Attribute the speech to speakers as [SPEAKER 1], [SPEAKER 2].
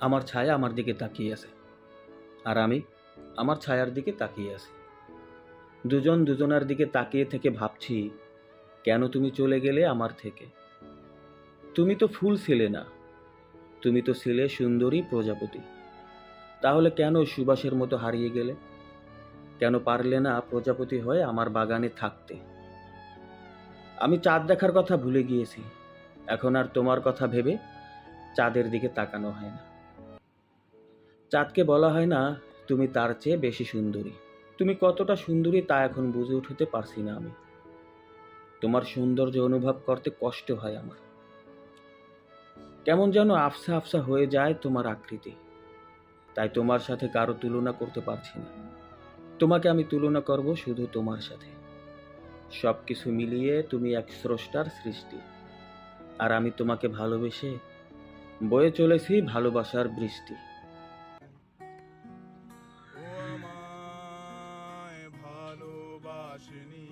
[SPEAKER 1] আমার ছায়া আমার দিকে তাকিয়ে আছে। আর আমি আমার ছায়ার দিকে তাকিয়ে আছি। দুজন দুজনার দিকে তাকিয়ে থেকে ভাবছি, কেন তুমি চলে গেলে আমার থেকে? তুমি তো ফুল ছিলে না। তুমি তো ছিলে সুন্দরী প্রজাপতি। তাহলে কেন সুবাসের মতো হারিয়ে গেলে? কেন পারলে না প্রজাপতি হয়ে আমার বাগানে থাকতে? আমি চাঁদ দেখার কথা ভুলে গিয়েছি। এখন আর তোমার কথা ভেবে চাঁদের দিকে তাকানো হয় না। চাঁদকে বলা হয় না, তুমি তার চেয়ে বেশি সুন্দরী। তুমি কতটা সুন্দরী তা এখন বুঝে উঠতে পারছি না আমি। তোমার সৌন্দর্য অনুভব করতে কষ্ট হয় আমার। কেমন যেন আফসা আফসা হয়ে যায় তোমার আকৃতি। তাই তোমার সাথে কারও তুলনা করতে পারছি না। তোমাকে আমি তুলনা করব শুধু তোমার সাথে। সব কিছু মিলিয়ে তুমি এক স্রষ্টার সৃষ্টি। আর আমি তোমাকে ভালোবেসে বয়ে চলেছি ভালোবাসার বৃষ্টি।
[SPEAKER 2] 是你